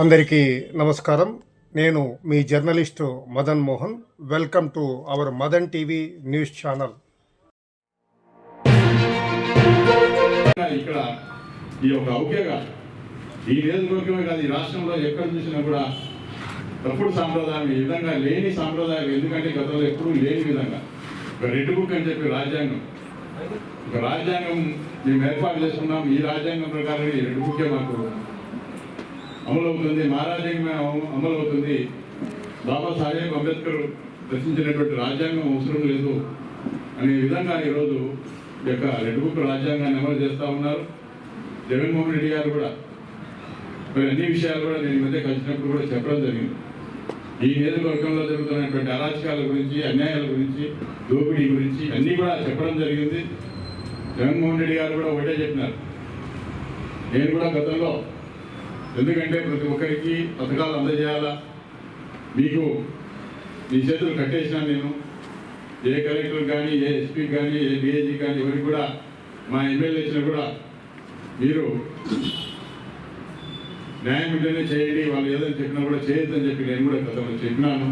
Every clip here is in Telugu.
అందరికీ నమస్కారం. నేను మీ journalist Madan Mohan. Welcome to our Madan TV news channel. ఇక్కడ ఈ యొక్క ఔక్యగా ఈ నియోజకవర్గమే కాదు ఈ రాష్ట్రంలో ఎక్కడ చూసినా కూడా తప్పుడు సాంప్రదాయం ఈ విధంగా లేని సాంప్రదాయం ఎందుకంటే గతంలో ఎప్పుడూ లేని విధంగా. ఒక రెడ్ బుక్ అని చెప్పి రాజ్యాంగం. ఒక రాజ్యాంగం మేము ఏర్పాటు చేసుకున్నాం. ఈ రాజ్యాంగం ప్రకారం ఈ రెడ్ బుక్కే మాకు అమలు అవుతుంది అమలవుతుంది. అమలు అవుతుంది బాబాసాహెబ్ అంబేద్కర్ రచించినటువంటి రాజ్యాంగం అవసరం లేదు అనే విధంగా ఈరోజు ఈ యొక్క రెడ్ బుక్ రాజ్యాంగాన్ని అమలు చేస్తూ ఉన్నారు. జగన్మోహన్ రెడ్డి గారు కూడా. మరి అన్ని విషయాలు కూడా నేను ఈ మధ్య కలిసినప్పుడు కూడా చెప్పడం జరిగింది. ఈ నియోజకవర్గంలో జరుగుతున్నటువంటి అరాచకాల గురించి అన్యాయాల గురించి దోపిడీ గురించి అన్నీ కూడా చెప్పడం జరిగింది. జగన్మోహన్ రెడ్డి గారు కూడా ఒకటే చెప్పినారు. నేను కూడా గతంలో ఎందుకంటే ప్రతి ఒక్కరికి పథకాలు అందజేయాలా? మీకు మీ చేతులు కట్టేసినాను నేను ఏ కలెక్టర్ కానీ ఏ ఎస్పీ కానీ ఏ డిఐజీ కానీ ఎవరికి కూడా మా ఎమ్మెల్యే ఇచ్చినా కూడా మీరు న్యాయం ఉంటేనే చేయండి వాళ్ళు ఏదైనా చెప్పినా కూడా చేయొద్దని చెప్పి నేను కూడా గతంలో చెప్పినాను.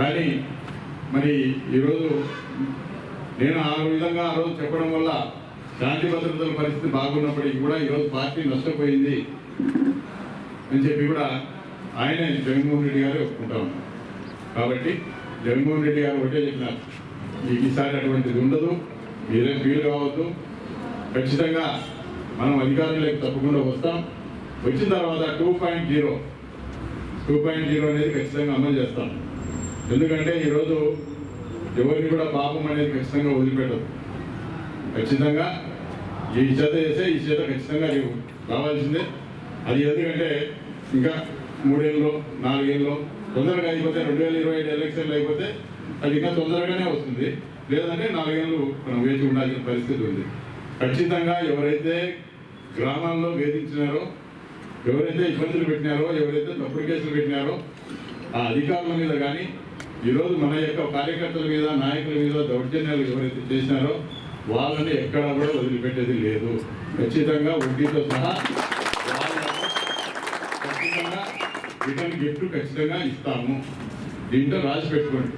కానీ మరి ఈరోజు నేను ఆ విధంగా ఆ రోజు చెప్పడం వల్ల శాంతి భద్రతల పరిస్థితి బాగున్నప్పటికీ కూడా ఈరోజు పార్టీ నష్టపోయింది. అని చెప్పి కూడా ఆయన జగన్మోహన్ రెడ్డి గారు ఒప్పుకుంటా ఉన్నారు. కాబట్టి జగన్మోహన్ రెడ్డి గారు ఒకటే చెప్పినారు. ఈసారి అటువంటిది ఉండదు మీరేం ఫీల్ కావద్దు. ఖచ్చితంగా మనం అధికారంలోకి తప్పకుండా వస్తాం. వచ్చిన తర్వాత two point zero two point zero అనేది ఖచ్చితంగా అమలు చేస్తాం. ఎందుకంటే ఈరోజు ఎవరిని కూడా పాపం అనేది ఖచ్చితంగా వదిలిపెట్టదు. ఖచ్చితంగా ఈ చేత చేస్తే ఈ చేత ఖచ్చితంగా రావాల్సిందే కావాల్సిందే. అది ఎందుకంటే ఇంకా మూడేళ్ళలో నాలుగేళ్ళు తొందరగా అయిపోతే రెండు వేల ఇరవై ఐదు ఎలక్షన్లు అయిపోతే అది ఇంకా తొందరగానే వస్తుంది. లేదంటే నాలుగేళ్ళు మనం వేచి ఉండాల్సిన పరిస్థితి ఉంది. ఖచ్చితంగా ఎవరైతే గ్రామాల్లో వేధించినారో ఎవరైతే ఇబ్బందులు పెట్టినారో ఎవరైతే తప్పుడు కేసులు పెట్టినారో ఆ అధికారుల మీద కానీ ఈరోజు మన యొక్క కార్యకర్తల మీద నాయకుల మీద దౌర్జన్యాలు ఎవరైతే చేసినారో వాళ్ళని ఎక్కడా కూడా వదిలిపెట్టేది లేదు. ఖచ్చితంగా వడ్డీతో సహా వాళ్ళను ఖచ్చితంగా రిటర్న్ గిఫ్ట్ ఖచ్చితంగా ఇస్తాము. దీంట్లో రాసి పెట్టుకోండి.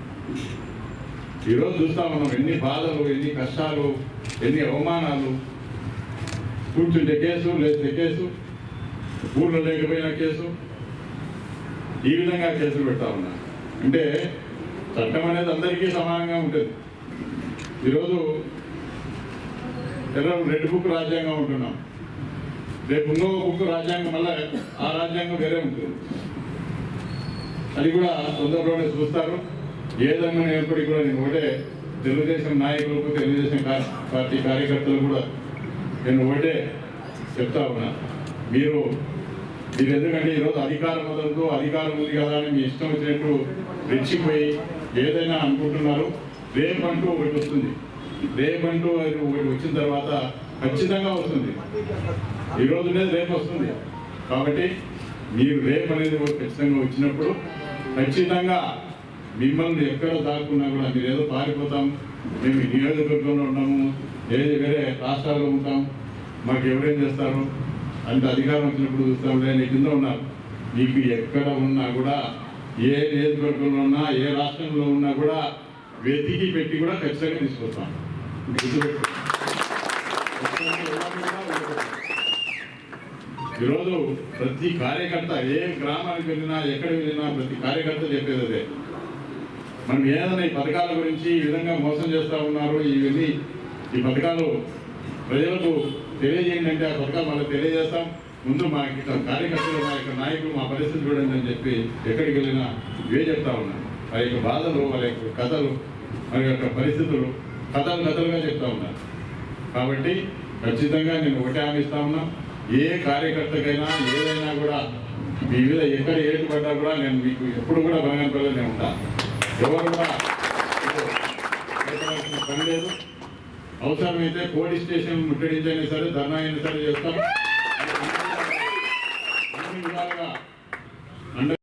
ఈరోజు చూస్తా ఉన్నాం ఎన్ని బాధలు ఎన్ని కష్టాలు ఎన్ని అవమానాలు. కూర్చుంటే కేసు లేస్తే కేసు ఊళ్ళో లేకపోయినా కేసు. ఈ విధంగా కేసులు పెడతా ఉన్నా. అంటే చట్టం అనేది అందరికీ సమానంగా ఉంటుంది. ఈరోజు ఎర్ర రెడ్ బుక్ రాజ్యాంగం ఉంటున్నాం రేపు ఇంకో బుక్ రాజ్యాంగం వల్ల ఆ రాజ్యాంగం వేరే ఉంటుంది. అది కూడా తొందరలోనే చూస్తారు. ఏదన్నా ఎప్పటికీ కూడా నేను ఒకటే తెలుగుదేశం నాయకులకు తెలుగుదేశం పార్టీ కార్యకర్తలు కూడా నేను ఒకటే చెప్తా ఉన్నా. మీరు మీరు ఎందుకంటే ఈరోజు అధికారం వదలదు అధికారం ఉంది కదా అని మీ ఇష్టం వచ్చినట్టు రెచ్చిపోయి ఏదైనా అనుకుంటున్నారు. రేపంటూ ఒకటి వస్తుంది. రేపంటూ ఒకటి వచ్చిన తర్వాత ఖచ్చితంగా వస్తుంది. ఈ రోజు రేపు వస్తుంది. కాబట్టి మీరు రేపు అనేది ఖచ్చితంగా వచ్చినప్పుడు ఖచ్చితంగా మిమ్మల్ని ఎక్కడ దాక్కున్నా కూడా మీరు ఏదో పారిపోతాం. మేము ఈ నియోజకవర్గంలో ఉంటాము ఏది వేరే రాష్ట్రాల్లో ఉంటాం. మాకు ఎవరేం చేస్తారు? అంత అధికారం వచ్చినప్పుడు చూస్తాం నేను కింద ఉన్నారు. మీకు ఎక్కడ ఉన్నా కూడా ఏ నియోజకవర్గంలో ఉన్నా ఏ రాష్ట్రంలో ఉన్నా కూడా వెతికి పెట్టి కూడా ఖచ్చితంగా తీసుకొస్తాం. ఈరోజు ప్రతి కార్యకర్త ఏ గ్రామానికి వెళ్ళినా ఎక్కడ వెళ్ళినా ప్రతి కార్యకర్త చెప్పేది అదే. మనం ఏదైనా ఈ పథకాల గురించి ఈ విధంగా మోసం చేస్తూ ఉన్నారు ఇవన్నీ ఈ పథకాలు ప్రజలకు తెలియజేయండి అంటే ఆ పథకాలు వాళ్ళకి తెలియజేస్తాం. ముందు మా ఇక్కడ కార్యకర్తలు మా యొక్క నాయకులు మా పరిస్థితి చూడండి అని చెప్పి ఎక్కడికి వెళ్ళినా ఇవే చెప్తా ఉన్నారు వారి యొక్క బాధలు వాళ్ళ యొక్క కథలు వారి యొక్క పరిస్థితులు కథలు కథలుగా చెప్తా ఉన్నారు కాబట్టి ఖచ్చితంగా నేను ఒకటే హామీ ఇస్తా ఉన్నా. ఏ కార్యకర్తకైనా ఏదైనా కూడా మీ మీద ఎక్కడ ఏటు పడ్డా కూడా నేను మీకు ఎప్పుడు కూడా బలగంపలో నేను ఉంటా. ఎవరు కూడా పని లేదు. అవసరమైతే పోలీస్ స్టేషన్ ముట్టడించైనా సరే ధర్నా అయినా సరే చేస్తాం.